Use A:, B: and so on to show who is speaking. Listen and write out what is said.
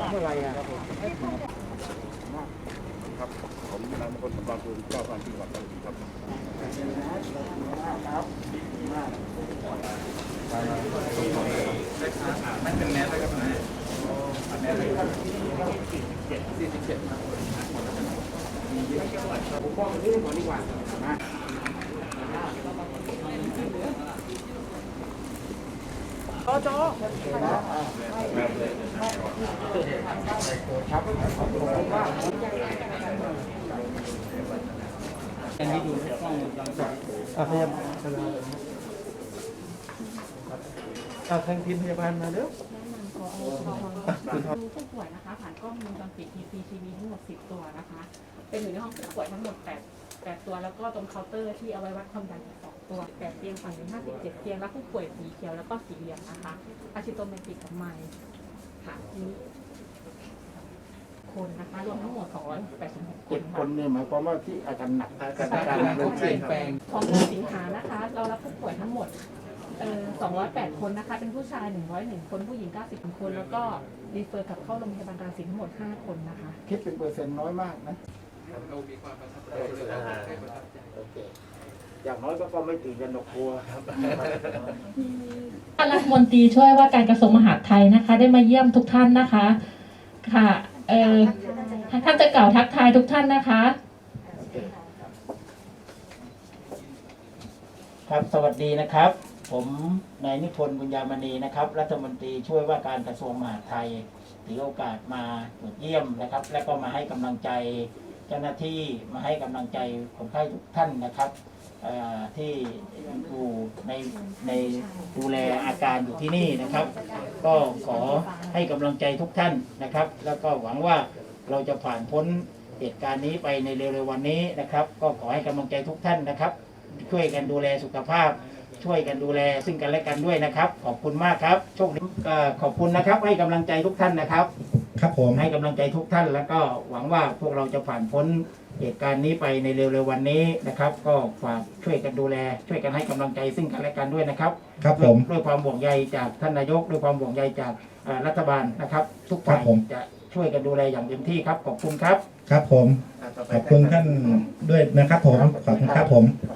A: มาเมื่อไรอะ
B: ครับผมนายมงคลสำราญภูมิเจ้าการจังหวัดกาฬสินธุ์ครับ
A: ผมบอกเรื่องก่อนดีกว่านะจอจอครับขอบคุณมาก
C: อันนี้ดูกล้องวงจรปิด
A: อะพยาบาลอะทางทีมพยาบาลมาเร็ว
D: ดูผู้ป่วยนะคะ ผ่านกล้องวงจรปิด CCTV ทั้งหมด 10 ตัวนะคะ เป็นอยู่ในห้องผู้ป่วยทั้งหมด 8 8 ตัว แล้วก็ตรงเคาน์เตอร์ที่เอาไว้วัดความดันอีก2ตัว 8 เตียงฝั่งหนึ่ง57 เตียง แล้วผู้ป่วยสีเขียวแล้วก็สีเหลืองนะคะอะซิโตเมติกกับไมล์ค่ะนี้ คนนะคะรวมทั้งหมด286ค
A: เจ็
D: น
A: ดค
D: ค่ะ
A: นเนี่ยหมายความว่าที่อาการหนักอาการอาการ
C: เขาเปลี่ยนแปลง
D: ของเดือนสิงหานะคะ เรารับผู้ป่วยทั้งหมดเอ่อ208 คนนะคะ เป็นผู้ชาย 101 คนผู้หญิง 90 คน แล้วก็รีเฟอร์กลับเข้าโรงพยาบาลการศิลป์ทั้งหมด 5 คนนะคะ
A: คิดเป็นเปอร์เซ็นต์น้อยมากนะ
C: เรามีความประทับใจ
A: โอเคอย่างน้อยก็ก็ไม่ตื่นกันหนกกลัวครับ
D: ท่านรัฐมนตรีช่วยว่าการกระทรวงมหาดไทยนะคะ ได้มาเยี่ยมทุกท่านนะคะ ค่ะ เออท่านจะกล่าวทักทายทุกท่านนะคะ
A: ครับสวัสดีนะครับ ผมนายนิพนธ์บุญญามณีนะครับ รัฐมนตรีช่วยว่าการกระทรวงมหาดไทยถือโอกาสมาตรวจเยี่ยมนะครับ และก็มาให้กำลังใจเจ้าหน้าที่มาให้กำลังใจคนไข้ทุกท่านนะครับ เอ่อที่อยู่ในในดูแลอาการอยู่ที่นี่นะครับ ก็ขอให้กำลังใจทุกท่านนะครับ แล้วก็หวังว่าเราจะผ่านพ้นเหตุการณ์นี้ไปในเร็วๆวันนี้นะครับ ก็ขอให้กำลังใจทุกท่านนะครับ ช่วยกันดูแลสุขภาพ ช่วยกันดูแลซึ่งกันและกันด้วยนะครับ ขอบคุณมากครับโชคดีเอ่อขอบคุณนะครับให้กำลังใจทุกท่านนะครับ
E: ครับผม
A: ให้กำลังใจทุกท่านแล้วก็หวังว่าพวกเราจะผ่านพ้น เหตุการณ์นี้ไปในเร็วๆวันนี้นะครับ ก็ฝากช่วยกันดูแล ช่วยกันให้กำลังใจซึ่งกันและกันด้วยนะครับ
E: ครับผม
A: ด้วยความห่วงใยจากท่านนายกด้วยความห่วงใยจากเอ่อรัฐบาลนะครับ ทุกฝ่าย
E: ครับผม
A: จะช่วยกันดูแลอย่างเต็มที่ครับขอบคุณครับ
E: ครับผม ขอบคุณท่านด้วยนะครับผม ขอบคุณครับผม
A: ครับ